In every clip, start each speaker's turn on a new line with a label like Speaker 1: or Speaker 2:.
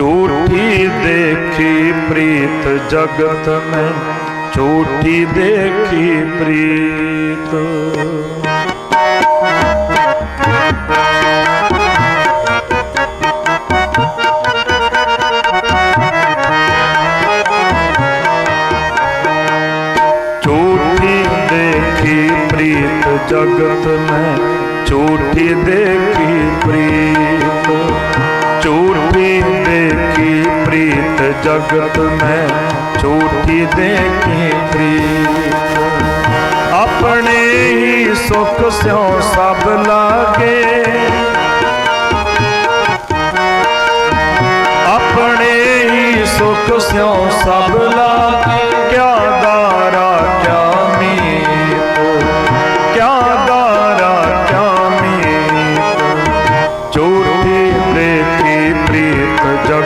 Speaker 1: ਝੂਠੀ ਦੇਖੀ ਪ੍ਰੀਤ ਜਗਤ ਮੈਂ ਝੂਠੀ ਦੇਖੀ ਪ੍ਰੀਤ ਝੂਠੀ ਦੇਖੀ ਪ੍ਰੀਤ ਜਗਤ ਮੈਂ ਝੂਠੀ ਦੇਖੀ ਪ੍ਰੀਤ ਪ੍ਰੀਤ ਜਗਤ ਮੈਂ ਝੂਠੀ ਦੇਖੀ ਪ੍ਰੀਤ। ਆਪਣੇ ਹੀ ਸੁਖ ਸਿਉ ਸਭ ਲਾਗੇ। ਆਪਣੇ ਹੀ ਸੁਖ ਸਿਉ ਸਭ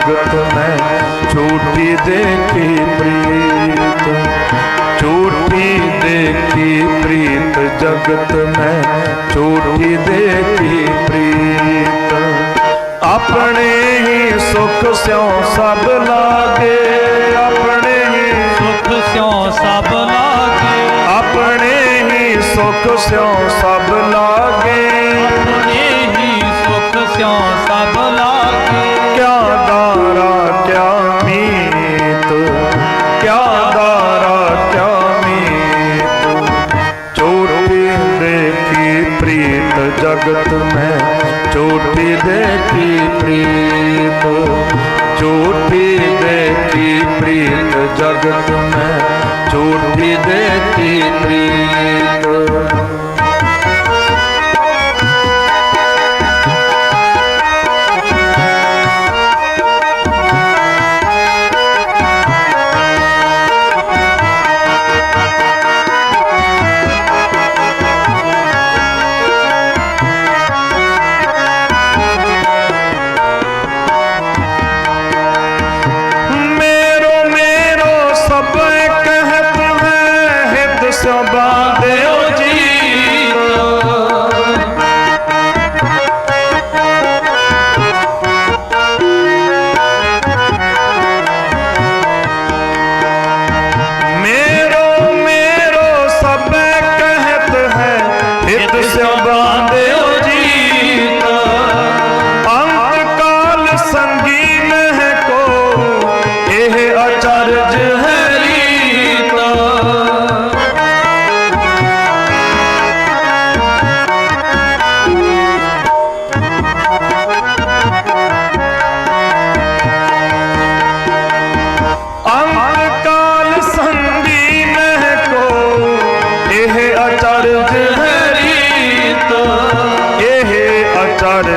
Speaker 1: ਜਗਤ ਮੈਂ ਝੂਠੀ ਦੇਖੀ ਪ੍ਰੀਤ ਝੂਠੀ ਦੇਖੀ ਪ੍ਰੀਤ ਜਗਤ ਮੈਂ ਝੂਠੀ ਦੇਖੀ ਪ੍ਰੀਤ। ਆਪਣੇ ਹੀ ਸੁਖ ਸਿਉ ਸਭ ਲਾਗੇ ਆਪਣੇ ਹੀ
Speaker 2: ਸੁਖ ਸਿਉ ਸਭ ਲਾਗੇ।
Speaker 1: ਆਪਣੇ ਹੀ ਸੁਖ ਸਿਉ ਸਭ ਲਾਗੇ। ਜਗਤ ਮੈਂ ਝੂਠੀ ਦੇਖੀ ਪ੍ਰੀਤ। ਝੂਠੀ ਦੇਖੀ ਪ੍ਰੀਤ ਜਗਤ ਮੈਂ ਝੂਠੀ ਦੇਖੀ ਪ੍ਰੀਤ।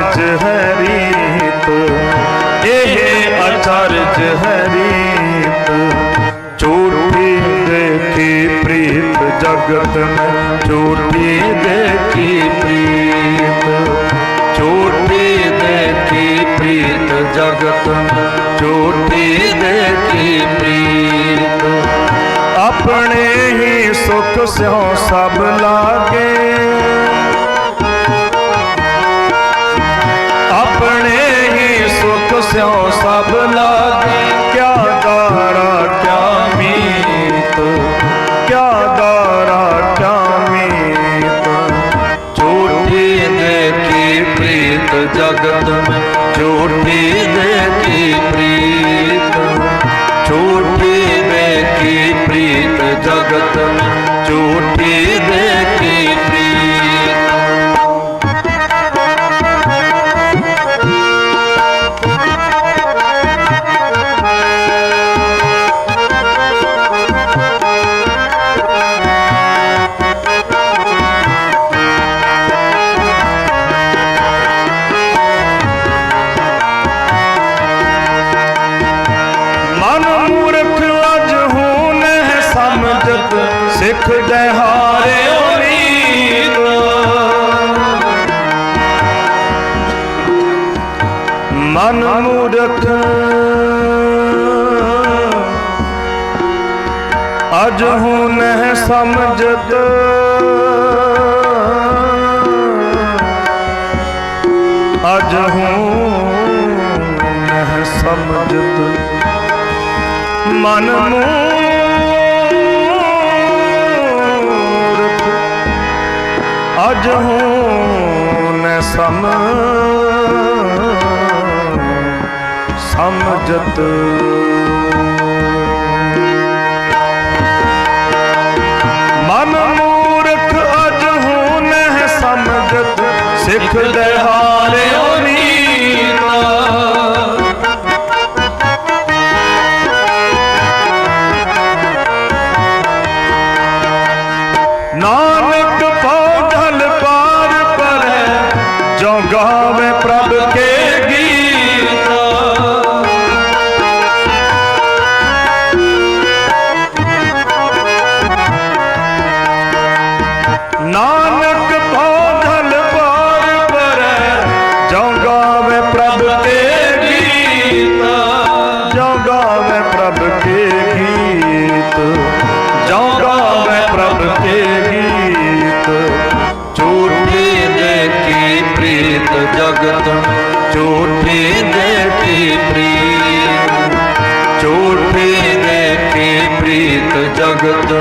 Speaker 1: ਅਚਰਜ ਹੈ ਰੀਤ। ਇਹ ਅਚਰਜ ਹੈ ਰੀਤ। ਦੇਖੀ ਪ੍ਰੀਤ ਜਗਤ ਮੈਂ। ਝੂਠੀ ਦੇਖੀ ਪ੍ਰੀਤ। ਝੂਠੀ ਦੇਖੀ ਪ੍ਰੀਤ ਜਗਤ ਚੋਟੀ ਝੂਠੀ ਦੇਖੀ ਪ੍ਰੀਤ। ਆਪਣੇ ਹੀ ਸੁਖ ਸਿਉ ਸਭ ਲਾ। ਜਗਤ ਮੈਂ ਝੂਠੀ ਦੇਖੀ ਪ੍ਰੀਤ। ਝੂਠੀ ਦੇਖੀ ਪ੍ਰੀਤ ਜਗਤ ਹੈ ਸਿੱਖ ਦਹਾਰਿਓ ਨੀਤ ਮਨ ਮੂਰਖ ਅਜ ਹੂਨ ਹੈ ਸਮਝਤ। ਅਜ ਹੂੰ ਨਹ ਸਮਝਤ। ਮਨ ਮੂਰਖ ਅਜ ਹੂੰ ਨੈ ਸਮ ਸਮਝਤ। ਮਨ ਮੂਰਖ ਅਜ ਹੂੰ ਨਹਿ ਸਮਝਤ। ਸਿੱਖ ਦੇ ਹਾਰਿਓ ਜਗਤ ਝੂਠੀ ਦੇਖੀ ਪ੍ਰੀਤ ਝੂਠੀ ਦੇਖੀ ਪ੍ਰੀਤ ਜਗਤ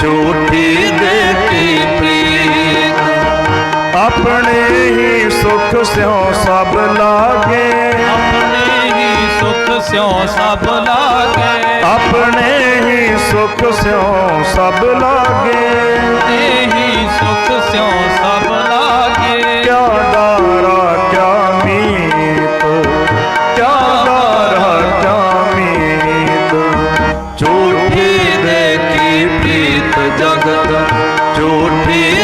Speaker 1: ਝੂਠੀ ਦੇਖੀ ਪ੍ਰੀਤ। ਆਪਣੇ ਹੀ ਸੁਖ ਸਿਉ ਸਭ ਲਾਗੇ।
Speaker 2: ਆਪਣੇ ਹੀ ਸੁਖ ਸਿਉ ਸਭ ਲਾਗੇ।
Speaker 1: ਆਪਣੇ ਹੀ ਸੁਖ ਸਿਉ ਸਭ ਲਾਗੇ।
Speaker 2: ਹੀ
Speaker 1: ਜਗਤ